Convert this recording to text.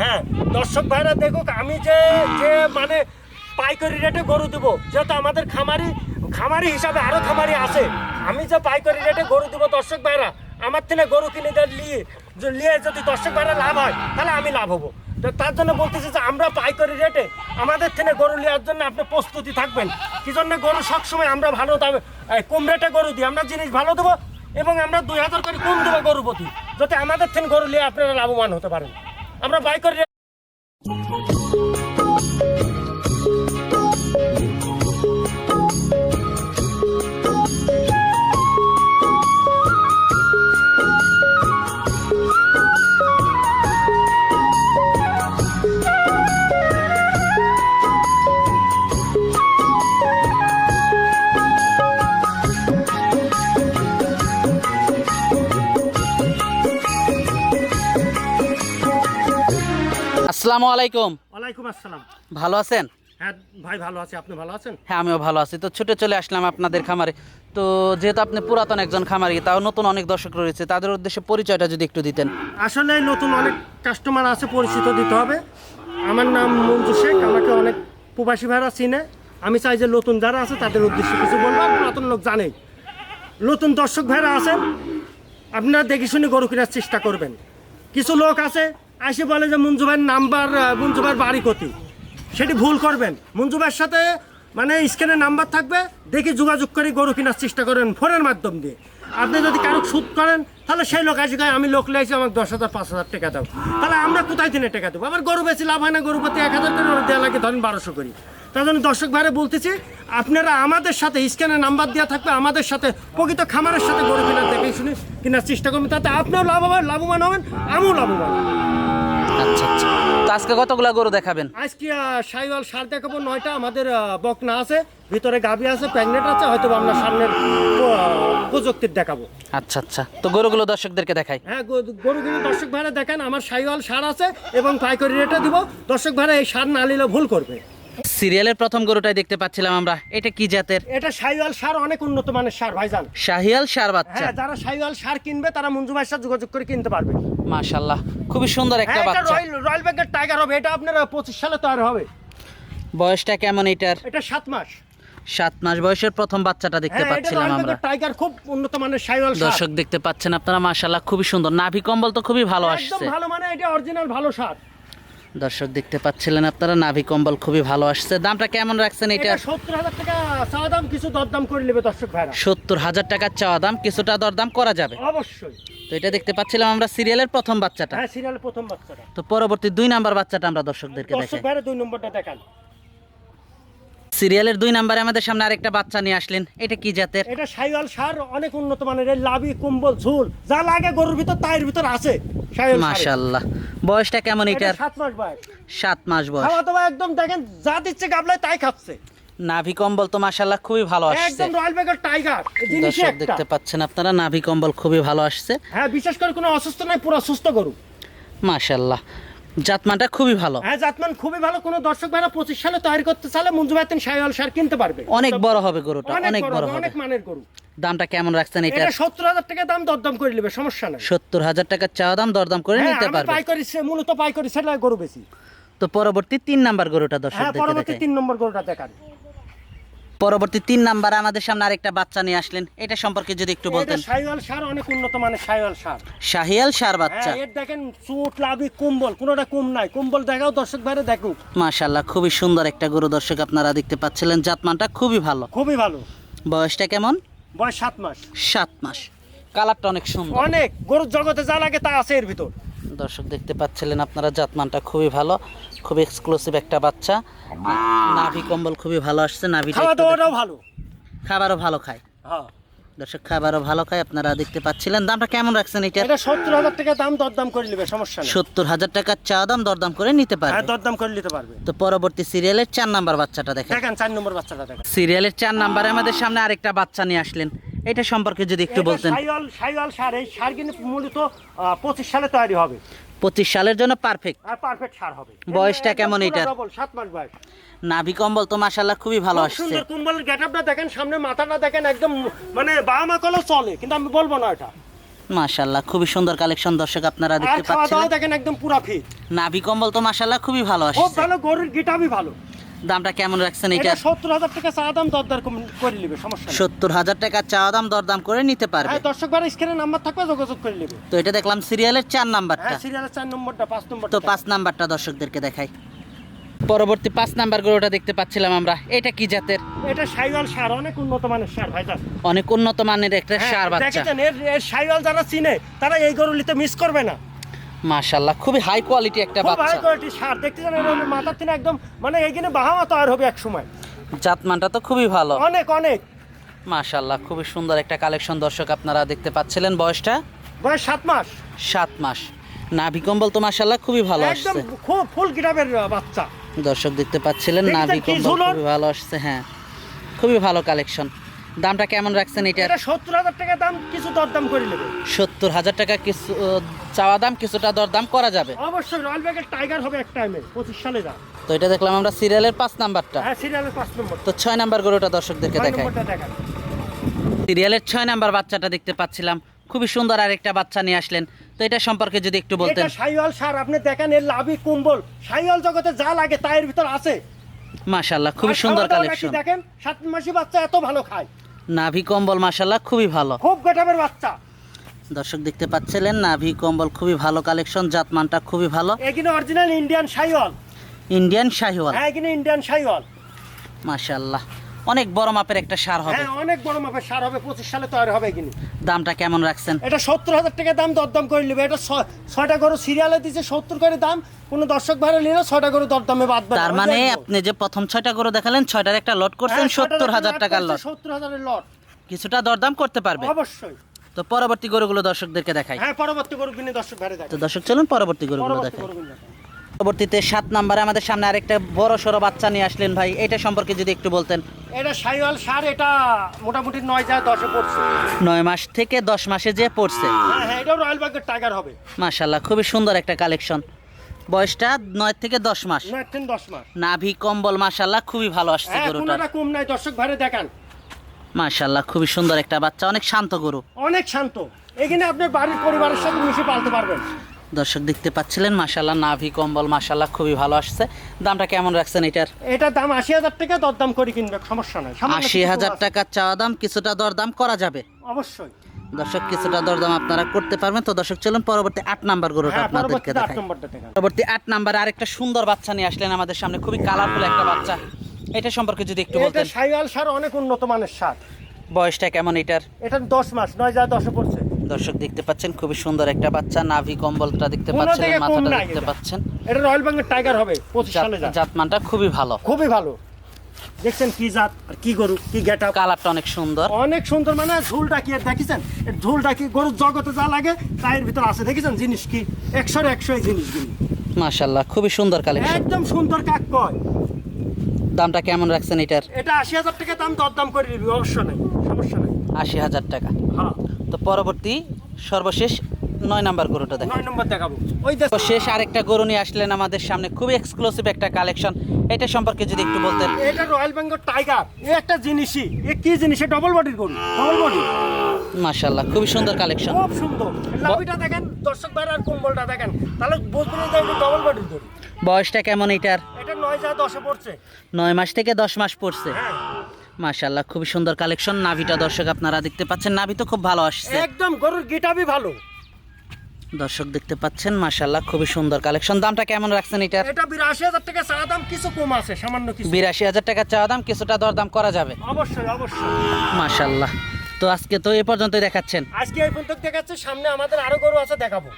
হ্যাঁ দর্শক ভাইরা দেখুক আমি যে যে মানে পাইকারি রেটে গরু দেবো যেহেতু আমাদের খামারি খামারি হিসাবে আরও খামারি আছে। আমি যে পাইকারি রেটে গরু দেবো দর্শক ভাইরা আমার থেকে গরু কিনে দেন নিয়ে যদি দর্শক ভাইরা লাভ হয় তাহলে আমি লাভ হব। তো তার জন্য বলতেছি যে আমরা পাইকারি রেটে আমাদের থেকে গরু নেওয়ার জন্য আপনি প্রস্তুতি থাকবেন। কি জন্য গরু সবসময় আমরা ভালো এই, কম রেটে গরু দিই আমরা জিনিস ভালো দেবো এবং আমরা দুই হাজার করে কম দেবো গরু প্রতি যাতে আমাদের থেকে গরু নিয়ে আপনারা লাভবান হতে পারেন। আমরা পাইকারি রেট আসসালামু আলাইকুম। ওয়ালাইকুম আসসালাম। ভালো আছেন? হ্যাঁ ভাই ভালো আছি। আপনি ভালো আছেন? হ্যাঁ আমিও ভালো আছি। তো ছুটে চলে আসলাম আপনাদের খামারে। তো যেহেতু আপনি পুরাতন একজন খামারি তাও নতুন অনেক দর্শক রয়েছে। তাদের উদ্দেশ্যে পরিচয়টা যদি একটু দিতেন। আসলে নতুন অনেক কাস্টমার আছে পরিচিত দিতে হবে। আমার নাম মঞ্জু শেখ। আমাকে অনেক প্রবাসী ভাইরা চিনে। আমি চাই যে নতুন যারা আছে তাদের উদ্দেশ্যে কিছু বলব। পুরাতন লোক জানেই। নতুন দর্শক ভাইরা আছেন আপনারা দেখে শুনে গরু কেনার চেষ্টা করবেন। কিছু লোক আছে আসে বলে যে মঞ্জু ভাইয়ের নাম্বার মঞ্জু ভাইয়ের বাড়ি কতি সেটি ভুল করবেন। মঞ্জু ভাইয়ের সাথে মানে স্ক্যানে নাম্বার থাকবে, দেখে যোগাযোগ করে গরু কেনার চেষ্টা করেন ফোনের মাধ্যম দিয়ে। আপনি যদি কারও সুদ করেন, তাহলে সেই লোক আসে আমি লোক লাইছি আমাকে দশ হাজার, পাঁচ হাজার টাকা দাও। তাহলে আমরা কোথায় দিনে টাকা দেবো? আবার গরু বেশি লাভ হয় না, গরু প্রতি এক হাজার ওরা দেওয়া লাগে, ধরেন বারোশো করি। তার জন্য দর্শক ভাইরা বলতেছি, আপনারা আমাদের সাথে স্ক্যানে নাম্বার দেওয়া থাকবে, আমাদের সাথে প্রকৃত খামারের সাথে গরু কেনার দেখে শুনে কেনার চেষ্টা করবেন, তাতে আপনিও লাভবান লাভবান হবেন, আমিও লাভবান। আচ্ছা আচ্ছা। তো আজকে কতগুলা গরু দেখাবেন? আজকে সাইওয়াল সার দেখাবো নয়টা। আমাদের বকনা আছে ভিতরে গাবি আছে প্যাগনেট আছে হয়তো আমরা সামনের প্রযুক্তির দেখাবো। আচ্ছা আচ্ছা। তো গরুগুলো দর্শকদেরকে দেখাই। হ্যাঁ গরুগুলো দর্শক ভাড়া দেখেন আমার সাইওয়াল সার আছে এবং পাইকারি রেটে দিব। দর্শক ভাড়া এই সার না নিলে ভুল করবে। সিরিয়ালের প্রথম গরুটাই দেখতে পাচ্ছিলাম আমরা। এটা কি জাতের? এটা সাইওয়াল সার অনেক উন্নত মানের সার ভাইজান। শাহিয়াল সার বাচ্চা। হ্যাঁ যারা সাইওয়াল সার কিনবে তারা মঞ্জু ভাইয়ের সাথে যোগাযোগ করে কিনতে পারবে। মাশাল্লাহ খুবই সুন্দর একটা হ্যাঁ এটা বাচ্চা। রয়্যাল রয়্যাল ব্যাগের টাইগার হবে এটা আপনার পঁচিশ সালে তৈরি হবে। বয়সটা কেমন এটার? এটা সাত মাস। সাত মাস বয়সের প্রথম বাচ্চাটা দেখতে হ্যাঁ পাচ্ছিলাম আমরা। টাইগার খুব উন্নত মানের সাইওয়াল সার। দর্শক দেখতে পাচ্ছেন আপনারা মাশাল্লাহ খুবই সুন্দর। নাভি কম্বল তো খুবই ভালো একদম আসছে। ভালো মানে এটা অরিজিনাল ভালো সার। দর্শক দেখতে পাচ্ছিলেন আপনারা নাভি কম্বল খুবই ভালো আসছে। দামটা কেমন রাখছেন এটা? সত্তর হাজার টাকা চাওয়া দাম কিছু দরদাম করে নেবে দর্শক ভাইরা। সত্তর হাজার টাকার চাওয়া দাম কিছুটা দরদাম করা যাবে। অবশ্যই। তো এটা দেখতে পাচ্ছিলাম আমরা সিরিয়ালের প্রথম বাচ্চাটা। হ্যাঁ সিরিয়ালের প্রথম বাচ্চাটা। তো পরবর্তী দুই নাম্বার বাচ্চাটা আমরা দর্শকদেরকে দর্শক দেখাই। ভাইরা দুই নম্বরটা দেখান। সিরিয়ালের দুই নাম্বারে আমাদের সামনে আরেকটা বাচ্চা নিয়ে আসলেন। এটা কি জাতের? এটা সাইওয়াল সার অনেক উন্নত মানের লাভি কুম্বল ঝুল যা লাগে গরুর ভিতর তাইর ভিতর আছে। মাশাল্লাহ বয়সটা কেমন এটা এটার? সাত মাস বয়স। সাত মাস বয়স। খাওয়া দাওয়া একদম দেখেন যা দিচ্ছে গাবলায় তাই খাচ্ছে। নাভি কম্বল তো মাশাল্লাহ খুবই ভালো আসছে। একদম রয়্যাল বেঙ্গল টাইগার দর্শক দেখতে পাচ্ছেন আপনারা নাভি কম্বল খুবই ভালো আসছে। হ্যাঁ বিশেষ করে কোনো অসুস্থ নাই পুরো সুস্থ গরু। মাশাল্লাহ জাতমানটা খুবই ভালো। হ্যাঁ জাতমান খুবই ভালো। কোনো দর্শক ভাইরা পঁচিশ সালে তৈরি করতে চাইলে মঞ্জু ভাইতেন সাইওয়াল সার কিনতে পারবে। অনেক বড় হবে গরুটা অনেক বড়, হবে অনেক মানের গরু। দামটা কেমন রাখছেন এটা? এটা সত্তর হাজার টাকা দাম দরদাম করে নেবে সমস্যা নাই। সত্তর হাজার টাকার চাওয়া দাম দরদাম করে হ্যাঁ, নিতে পারবে। পাইকারি সে- মূলত পাইকারি সেটা গরু বেশি। তো পরবর্তী তিন নাম্বার গরুটা হ্যাঁ পরবর্তী তিন নম্বর গরুটা দেখান। পরবর্তী তিন নাম্বার আমাদের সামনে আরেকটা বাচ্চা নিয়ে আসলেন। এটা সম্পর্কে যদি একটু বলতেন। সাইওয়াল সার অনেক উন্নত মানের সাইওয়াল সার। শাহিয়াল সার বাচ্চা। হ্যাঁ এর দেখেন চুট লাভি কুম্বল কোনোটা কম নাই। কুম্বল দেখাও দর্শক ভাইরা দেখুক। মাশাল্লাহ খুবই সুন্দর একটা গরু দর্শক আপনারা দেখতে পাচ্ছিলেন। জাতমানটা খুবই ভালো। খুবই ভালো। বয়সটা কেমন? বয়স সাত মাস। সাত মাস। কালারটা অনেক সুন্দর। অনেক। গরুর জগতে যা লাগে তা আছে এর ভিতর। দর্শক দেখতে পাচ্ছিলেন আপনারা জাতমানটা খুবই ভালো। খুবই এক্সক্লুসিভ একটা বাচ্চা। নাভি কম্বল খুবই ভালো আসছে দেখুন। ভালো। খাবারও ভালো খায়। হ্যাঁ। দর্শক খাবারও ভালো খায় আপনারা দেখতে পাচ্ছিলেন। দামটা কেমন রাখছেন এটা? এটা সত্তর হাজার টাকা দাম দরদাম করে নেবে সমস্যা নেই। সত্তর হাজার টাকার চা দাম দরদাম করে নিতে হ্যাঁ পারবে দরদাম করে নিতে পারবে। তো পরবর্তী সিরিয়ালের চার নাম্বার বাচ্চাটা দেখেন। দেখেন চার নম্বর বাচ্চাটা দেখেন। সিরিয়ালের চার নাম্বারে আমাদের সামনে আরেকটা বাচ্চা নিয়ে আসলেন। এটা সম্পর্কে যদি একটু বলতেন। সাইওয়াল সাইওয়াল সার এই সার কিন্তু মূলত পঁচিশ সালে তৈরি হবে। পঁচিশ সালের জন্য পারফেক্ট আর পারফেক্ট সার হবে। বয়সটা কেমন এটা সাত মাস বয়স। নাভি কম্বল তো খুবই ভালো আসছে। সুন্দর কুম্বলের গেটআপটা দেখেন সামনে মাথাটা দেখেন একদম মানে বাবা মা কলেও চলে কিন্তু আমি বলব না এটা। মাশাল্লাহ খুবই সুন্দর কালেকশন দর্শক আপনারা দেখতে পাচ্ছেন দেখেন একদম পুরা ফিট নাভি কম্বল তো মাশাল্লাহ খুবই ভালো খুব আসছে। ভালো গরুর গিটাবি ভালো। দামটা কেমন রাখছেন এটা সত্তর হাজার টাকা চা দাম দরদার করে নেবে সমস্যা সত্তর হাজার টাকা চাওয়া দাম দরদাম করে নিতে পারবে। হ্যাঁ দর্শক বার স্ক্রিনে নাম্বার থাকবে যোগাযোগ করে নেবে। তো এটা দেখলাম সিরিয়ালের চার নাম্বারটা। হ্যাঁ সিরিয়ালের চার নম্বরটা পাঁচ নম্বরটা। তো পাঁচ নাম্বারটা দর্শকদেরকে দেখাই। পরবর্তী পাঁচ নাম্বার গরুটা দেখতে পাচ্ছিলাম আমরা। এটা কি জাতের? এটা সাইওয়াল সার অনেক উন্নত মানের সার ভাই অনেক উন্নত মানের একটা হ্যাঁ, সার বাচ্চা। দেখেছেন এর এর সাইওয়াল যারা চিনে তারা এই গরু নিতে মিস করবে না। মাশাল্লাহ খুবই হাই কোয়ালিটি একটা খুব হাই কোয়ালিটি সার দেখতেছেন এর মাথার থেকে একদম মানে এইখানে বাহামা তৈরি হবে এক সময়। জাতমানটা তো খুবই ভালো। অনেক অনেক। মাশাল্লাহ খুবই সুন্দর একটা কালেকশন দর্শক আপনারা দেখতে পাচ্ছিলেন। বয়সটা? বয়স সাত মাস। সাত মাস। নাভি কম্বল তো মাশাল্লাহ খুবই ভালো একদম আসছে। খুব ফুল গিরাবের বাচ্চা। দর্শক দেখতে পাচ্ছিলেন নাভি কম্বল খুবই ভালো আসছে হ্যাঁ। খুবই ভালো কালেকশন দামটা কেমন রাখছেন এটা? সত্তর হাজার টাকা দাম কিছু দরদাম করে নেবে। সত্তর হাজার টাকা কিছু চাওয়া দাম কিছুটা দরদাম করা যাবে। অবশ্যই রয়্যাল ব্যাগের টাইগার হবে এক টাইমে পঁচিশ সালে যা তো এটা দেখলাম আমরা সিরিয়ালের পাঁচ নাম্বারটা। হ্যাঁ সিরিয়ালের পাঁচ নম্বর। তো ছয় নাম্বার গরুটা দর্শকদেরকে দেখাই। সিরিয়ালের ছয় নাম্বার বাচ্চাটা দেখতে পাচ্ছিলাম। খুবই সুন্দর আর একটা বাচ্চা নিয়ে আসলেন। তো এটা সম্পর্কে যদি একটু বলতেন। এটা সাইওয়াল সার আপনি দেখেন এর লাভি কুম্বল। সাইওয়াল জগতে যা লাগে তা এর ভিতর আছে। মাশাল্লাহ খুবই সুন্দর কালেকশন দেখেন সাত মাসি বাচ্চা এত ভালো খায়। নাভি কম্বল মাসাল্লাহ খুবই ভালো। খুব গেটাবের বাচ্চা। দর্শক দেখতে পাচ্ছিলেন নাভি কম্বল খুবই ভালো কালেকশন জাতমানটা খুবই ভালো। এখানে original Indian Sahiwal Indian Sahiwal হ্যাঁ এখানে ইন্ডিয়ান শাইওয়াল মাশাল্লাহ অনেক বড় মাপের একটা সার হবে। হ্যাঁ অনেক বড় মাপের সার হবে পঁচিশ সালে তৈরি হবে এখানে দামটা কেমন রাখছেন? এটা সত্তর হাজার টাকা দাম দরদাম করে নেবে। এটা ছ- ছয়টা গরু সিরিয়ালে দিচ্ছে সত্তর করে দাম। কোনো দর্শক ভাড়া নিলে ছয়টা গরু দরদামে বাদ তার মানে আপনি যে প্রথম ছয়টা গরু দেখালেন ছয়টার একটা লট হ্যাঁ, করছেন সত্তর হাজার টাকার লট সত্তর হাজারের লট কিছুটা দরদাম করতে পারবে। অবশ্যই। তো পরবর্তী গরুগুলো দর্শকদেরকে দেখাই। হ্যাঁ পরবর্তী গরু কিনে দর্শক ভাড়া দেয় তো দর্শক চলুন পরবর্তী গরুগুলো পরবর্তী দেখাই। গরু কিনে দেখায়। পরবর্তীতে সাত নাম্বারে আমাদের সামনে আরেকটা বড় সড়ো বাচ্চা নিয়ে আসলেন ভাই। এটা সম্পর্কে যদি একটু বলতেন। এটা সাইওয়াল সার এটা মোটামুটি নয় দশে পড়ছে। নয় মাস থেকে দশ মাসে যে পড়ছে। হ্যাঁ হ্যাঁ এটাও রয়্যাল বাগের টাইগার হবে। মাশাল্লাহ খুবই সুন্দর একটা কালেকশন। বয়সটা নয় থেকে দশ মাস। নয় দশ মাস। নাভি কম্বল মাশাল্লাহ খুবই ভালো আসছে হ্যাঁ গরুটা কম নাই দর্শক দেখান। মাশাল্লাহ খুবই সুন্দর একটা বাচ্চা অনেক শান্ত গরু। অনেক শান্ত। এখানে আপনার বাড়ির পরিবারের সাথে মিশে পালতে পারবেন। দর্শক দেখতে পাচ্ছিলেন মাশাল্লাহ নাভি কম্বল মাশাল্লাহ খুবই ভালো আসছে। দামটা কেমন রাখছেন এটার? এটার দাম আশি হাজার টাকা দরদাম করে কিনবে সমস্যা নাই। আশি হাজার আছে। টাকা চাওয়া দাম কিছুটা দরদাম করা যাবে। অবশ্যই। দর্শক কিছুটা দরদাম আপনারা করতে পারবেন। তো দর্শক চলুন পরবর্তী আট নাম্বার গরুটা হ্যাঁ আপনাদেরকে দেখাই। পরবর্তী আট নাম্বারে আরেকটা সুন্দর বাচ্চা নিয়ে আসলেন আমাদের সামনে। খুবই কালারফুল একটা বাচ্চা। এটা সম্পর্কে যদি একটু এটা বলতেন। সাইওয়াল সার অনেক উন্নত মানের সার। বয়সটা কেমন এটার? এটা দশ মাস নয় যায় দশে পড়ছে। দর্শক দেখতে পাচ্ছেন খুবই সুন্দর একটা বাচ্চা নাভি কম্বলটা দেখতে পাচ্ছেন মাথাটা দেখতে পাচ্ছেন। এটা রয়্যাল বেঙ্গল টাইগার হবে পঁচিশ সালে যা। জাত- জাতমানটা খুবই ভালো। খুবই ভালো। দেখছেন কি জাত আর কি গরু কি গেট কালারটা অনেক সুন্দর। অনেক সুন্দর মানে ঝুলটা কি আর দেখেছেন? এর ঝুলটা কি গরুর জগতে যা লাগে তাই ভিতর আছে দেখেছেন জিনিস কি? একশোর একশো এই জিনিসগুলি মাশাল্লাহ খুবই সুন্দর কালেকশন। একদম সুন্দর কাক কয়। দামটা কেমন রাখছেন এটার? এটা আশি হাজার টাকা দাম দরদাম করে নিবি অবশ্য নেই সমস্যা নেই। আশি হাজার টাকা। হ্যাঁ। তো পরবর্তী সর্বশেষ নয় নাম্বার গরুটা দেখ নম্বর দেখাবো। ওই দেখ শেষ আরেকটা গরু নিয়ে আসলেন আমাদের সামনে। খুবই এক্সক্লুসিভ একটা কালেকশন এটা সম্পর্কে যদি একটু বলতেন। এটা রয়্যাল বেঙ্গল টাইগার এ একটা জিনিসই। এ কি জিনিস? ডবল বডির গরু। ডবল বডি মাশাল্লাহ খুবই সুন্দর কালেকশন খুব সুন্দর। লাভিটা দেখেন দর্শক বাইরে আর কম্বলটা দেখেন। তাহলে বুঝবেন যে এটা ডবল বডির গরু। বয়সটা কেমন এটার এটা নয় যা দশে পড়ছে। নয় মাস থেকে দশ মাস পড়ছে। হ্যাঁ। মাশাল্লাহ খুবই সুন্দর কালেকশন। নাভিটা দর্শক আপনারা দেখতে পাচ্ছেন নাভি তো খুব ভালো আসছে। একদম গরুর গিটাবি ভালো। দর্শক দেখতে পাচ্ছেন মাশাল্লাহ খুবই সুন্দর কালেকশন। দামটা কেমন রাখছেন এটা এটা বিরাশি হাজার টাকা চা দাম কিছু কম আছে সামান্য কিছু। বিরাশি হাজার টাকা চাওয়া দাম কিছুটা দরদাম করা যাবে। অবশ্যই অবশ্যই। মাশাল্লাহ তো আজকে তো এ পর্যন্তই দেখাচ্ছেন। আজকে এই পর্যন্ত দেখাচ্ছে সামনে আমাদের আরও গরু আছে দেখাবো।